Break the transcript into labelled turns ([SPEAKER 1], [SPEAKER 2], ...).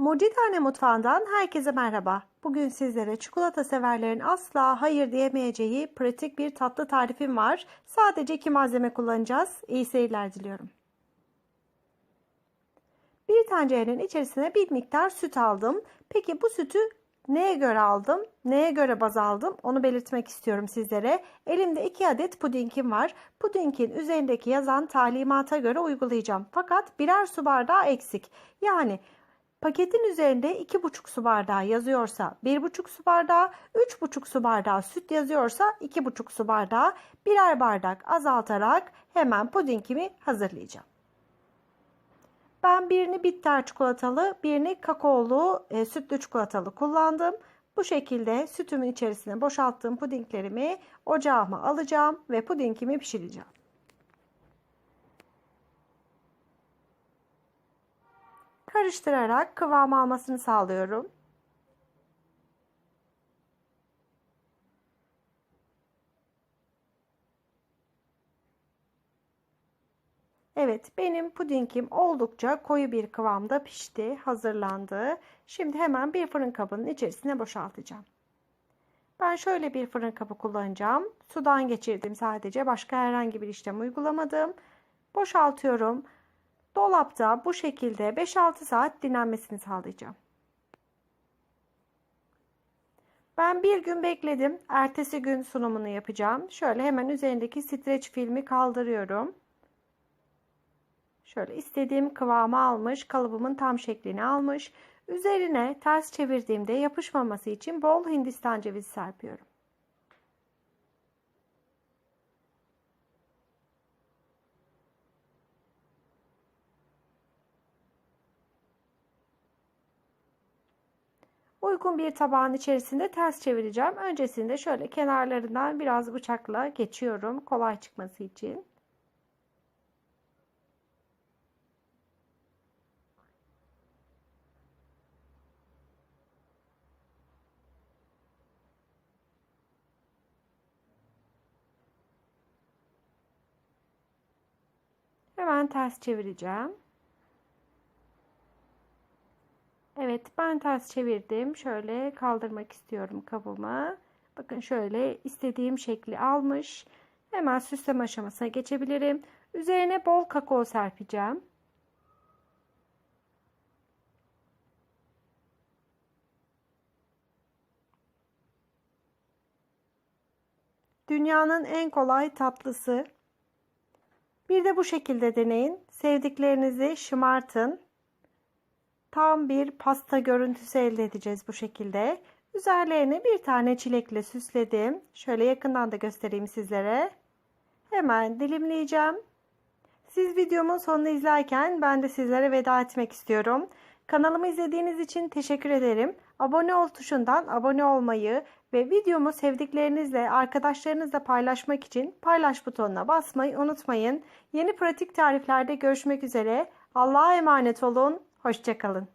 [SPEAKER 1] Mucitane Mutfağı'ndan herkese merhaba. Bugün sizlere çikolata severlerin asla hayır diyemeyeceği pratik bir tatlı tarifim var. Sadece iki malzeme kullanacağız. İyi seyirler diliyorum. Bir tencerenin içerisine bir miktar süt aldım. Peki bu sütü neye göre aldım? Neye göre baz aldım? Onu belirtmek istiyorum sizlere. Elimde iki adet pudingim var. Pudingin üzerindeki yazan talimata göre uygulayacağım. Fakat birer su bardağı eksik. Yani Paketin üzerinde 2,5 su bardağı yazıyorsa 1,5 su bardağı, 3,5 su bardağı süt yazıyorsa 2,5 su bardağı birer bardak azaltarak hemen pudingimi hazırlayacağım. Ben birini bitter çikolatalı, birini kakaolu e, sütlü çikolatalı kullandım. Bu şekilde sütümün içerisine boşalttığım pudinglerimi ocağıma alacağım ve pudingimi pişireceğim. Karıştırarak kıvam almasını sağlıyorum. Evet benim pudingim oldukça koyu bir kıvamda pişti, hazırlandı. Şimdi hemen bir fırın kabının içerisine boşaltacağım. Ben şöyle bir fırın kabı kullanacağım. Sudan geçirdim sadece. Başka herhangi bir işlem uygulamadım. Boşaltıyorum. Dolapta bu şekilde 5-6 saat dinlenmesini sağlayacağım. Ben bir gün bekledim. Ertesi gün sunumunu yapacağım. Şöyle hemen üzerindeki streç filmi kaldırıyorum. Şöyle istediğim kıvamı almış. Kalıbımın tam şeklini almış. Üzerine ters çevirdiğimde yapışmaması için bol hindistan cevizi serpiyorum. Uygun bir tabağın içerisinde ters çevireceğim. Öncesinde şöyle kenarlarından biraz bıçakla geçiyorum kolay çıkması için. Hemen ters çevireceğim. Evet ben ters çevirdim. Şöyle kaldırmak istiyorum kabımı. Bakın şöyle istediğim şekli almış. Hemen süsleme aşamasına geçebilirim. Üzerine bol kakao serpeceğim. Dünyanın en kolay tatlısı. Bir de bu şekilde deneyin. Sevdiklerinizi şımartın tam bir pasta görüntüsü elde edeceğiz bu şekilde. Üzerlerine bir tane çilekle süsledim. Şöyle yakından da göstereyim sizlere. Hemen dilimleyeceğim. Siz videomun sonunu izlerken ben de sizlere veda etmek istiyorum. Kanalımı izlediğiniz için teşekkür ederim. Abone ol tuşundan abone olmayı ve videomu sevdiklerinizle, arkadaşlarınızla paylaşmak için paylaş butonuna basmayı unutmayın. Yeni pratik tariflerde görüşmek üzere. Allah'a emanet olun. Hoşçakalın.